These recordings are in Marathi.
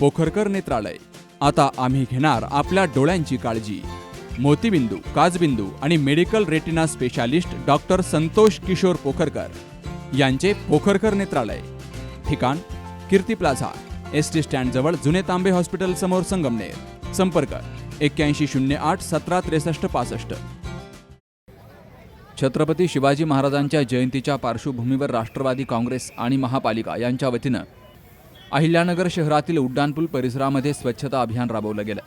पोखरकर नेत्रालय. आता आम्ही घेणार आपल्या डोळ्यांची काळजी. मोतीबिंदू काजबिंदू आणि medical retina specialist doctor Santosh Kishor Pokharkar यांचे पोखरकर नेत्रालय. ठिकाण कीर्ती प्लाझा एस टी स्टँडजवळ जुने तांबे हॉस्पिटल समोर संगमनेर. संपर्क एक्क्याऐंशी शून्य आठ सतरा त्रेसष्ट पासष्ट. छत्रपती शिवाजी महाराजांच्या जयंतीच्या पार्श्वभूमीवर राष्ट्रवादी काँग्रेस आणि महापालिका यांच्या वतीनं अहिल्यानगर शहरातील उड्डाणपूल परिसरामध्ये स्वच्छता अभियान राबवलं गेलं.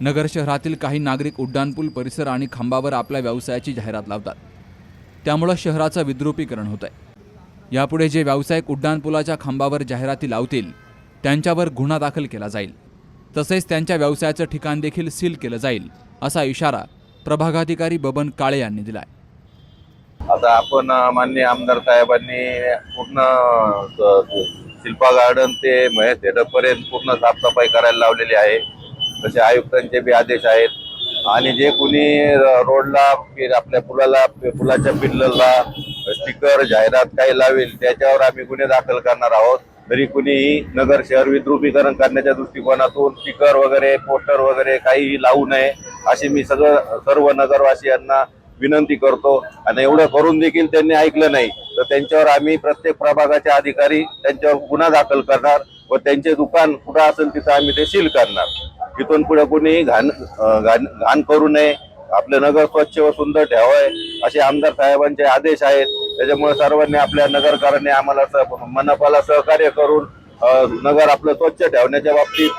नगर शहरातील काही नागरिक उड्डाणपूल परिसर आणि खांबावर आपल्या व्यवसायाची जाहिरात लावतात. त्यामुळं शहराचं विद्रुपीकरण होत आहे यापुढे जे व्यावसायिक उड्डाणपुलाच्या खांबावर जाहिराती लावतील त्यांच्यावर गुन्हा दाखल केला जाईल. तसेच त्यांच्या व्यवसायाचं ठिकाण देखील सील केलं जाईल असा इशारा प्रभागाधिकारी बबन काळे यांनी दिलाय. आता आपण माननीय आमदार साहेबांनी पूर्ण शिल्पा गार्डन ते महेश थिएटरपर्यंत पूर्ण साफसफाई करायला लावलेली आहे. तसे आयुक्तांचे बी आदेश आहेत. आणि जे कुणी रोडला आपल्या पुलाला पुलाच्या पिल्लरला स्टिकर जाहिरात काही लावेल त्याच्यावर आम्ही गुन्हे दाखल करणार आहोत. तरी कुणीही नगर शहर विद्रुपीकरण करण्याच्या दृष्टिकोनातून स्टिकर वगैरे पोस्टर वगैरे काहीही लावू नये अशी मी सगळं सर्व नगरवासियांना विनंती करतो. आणि एवढं करून देखील त्यांनी ऐकलं नाही. तर त्यांच्यावर आम्ही प्रत्येक प्रभागाचे अधिकारी त्यांच्यावर गुन्हा दाखल करणार व त्यांचे दुकान कुठं असेल तिथं आम्ही ते सील करणार. तिथून पुढे कोणी घाण घाण घाण करू नये. आपलं नगर स्वच्छ व सुंदर ठेवाय असे आमदार साहेबांचे आदेश आहेत. त्याच्यामुळे सर्वांनी आपल्या नगरकरांनी आम्हाला सह- मनपाला सहकार्य करून नगर आपलं स्वच्छ ठेवण्याच्या बाबतीत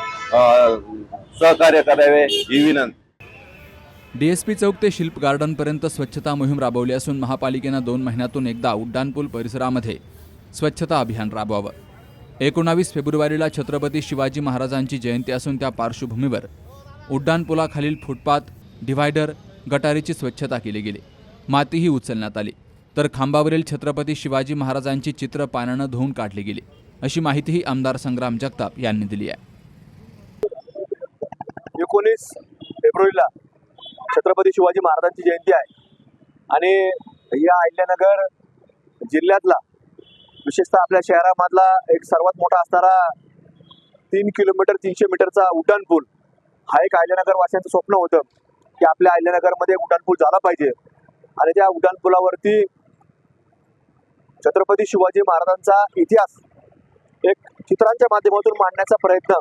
सहकार्य करावे ही विनंती. डीएसपी चौक ते शिल्प गार्डनपर्यंत स्वच्छता मोहीम राबवली असून महापालिकेनं दोन महिन्यातून एकदा उड्डाणपूल परिसरामध्ये स्वच्छता अभियान राबवावं. एकोणावीस फेब्रुवारीला छत्रपती शिवाजी महाराजांची जयंती असून त्या पार्श्वभूमीवर उड्डाणपुलाखालील फुटपाथ डिव्हायडर गटारीची स्वच्छता केली गेली. मातीही उचलण्यात आली. तर खांबावरील छत्रपती शिवाजी महाराजांची चित्र पाण्यानं धुवून काढली गेली. अशी माहितीही आमदार संग्राम जगताप यांनी दिली आहे. एकोणीस फेब्रुवारीला छत्रपती शिवाजी महाराजांची जयंती आहे. आणि या अहिल्यानगर जिल्ह्यातला विशेषतः आपल्या शहरामधला एक सर्वात मोठा असणारा तीन किलोमीटर तीनशे मीटरचा उड्डाण पूल हा एक अहिल्यानगर वासियांचं स्वप्न होतं की आपल्या अहिल्यानगरमध्ये एक उड्डाण पूल झाला पाहिजे. आणि त्या उड्डाण पुलावरती छत्रपती शिवाजी महाराजांचा इतिहास एक चित्रांच्या माध्यमातून मांडण्याचा प्रयत्न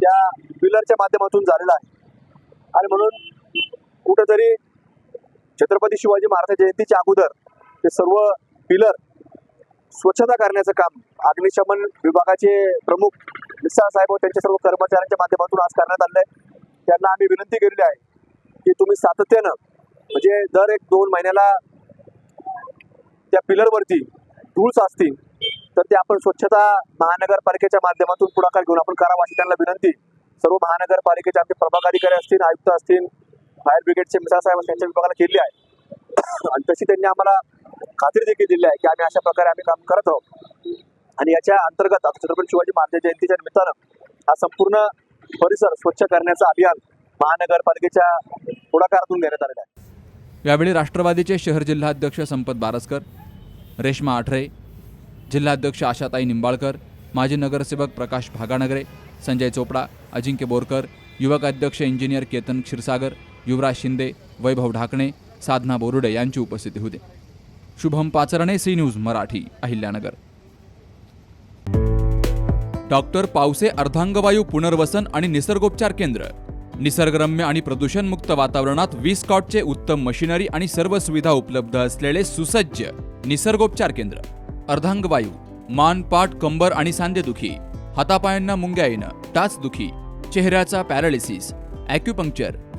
त्या पिलरच्या माध्यमातून झालेला आहे. आणि म्हणून कुठंतरी छत्रपती शिवाजी महाराज जयंतीच्या अगोदर ते सर्व पिलर स्वच्छता करण्याचं काम अग्निशमन विभागाचे प्रमुख मिसाळ साहेब व त्यांच्या सर्व कर्मचाऱ्यांच्या माध्यमातून आज करण्यात आलं आहे. त्यांना आम्ही विनंती केलेली आहे की तुम्ही सातत्यानं म्हणजे दर एक दोन महिन्याला त्या पिलरवरती धूळ असतील तर ते आपण स्वच्छता महानगरपालिकेच्या माध्यमातून पुढाकार घेऊन आपण करावा अशी त्यांना विनंती. सर्व महानगरपालिकेचे आमचे प्रभाग अधिकारी असतील आयुक्त असतील फायर ब्रिगेडचे मिसाळ साहेब त्यांच्या विभागाला केली आहे. आणि तशी त्यांनी आम्हाला खात्री देखील दिली आहे की आम्ही अशा प्रकारे आम्ही काम करत आहोत. आणि याच्या अंतर्गत आता छत्रपती शिवाजी महाराज जयंतीच्या निमित्तानं हा संपूर्ण परिसर स्वच्छ करण्याचं अभियान महानगरपालिकेच्या पुढाकारातून घेण्यात आलेलं आहे. यावेळी राष्ट्रवादीचे शहर जिल्हाध्यक्ष संपत बारसकर रेश्मा आठरे जिल्हाध्यक्ष आशाताई निंबाळकर माजी नगरसेवक प्रकाश भागानगरे संजय चोपडा अजिंक्य बोरकर युवक अध्यक्ष इंजिनियर केतन क्षीरसागर युवराज शिंदे वैभव ढाकणे साधना बोरुडे यांची उपस्थिती होती. Shubham Pacharne C news Marathi Ahilyanagar. Doctor Pawase अर्धांगवायू पुनर्वसन आणि निसर्गोपचार केंद्र. निसर्गरम्य आणि प्रदूषणमुक्त वातावरणात वीस कॉटचे उत्तम मशिनरी आणि सर्व सुविधा उपलब्ध असलेले सुसज्ज निसर्गोपचार केंद्र. अर्धांगवायू मान पाठ कंबर आणि सांधेदुखी हातापायांना मुंग्या येणं टाचदुखी चेहऱ्याचा पॅरालिसिस ॲक्युपंक्चर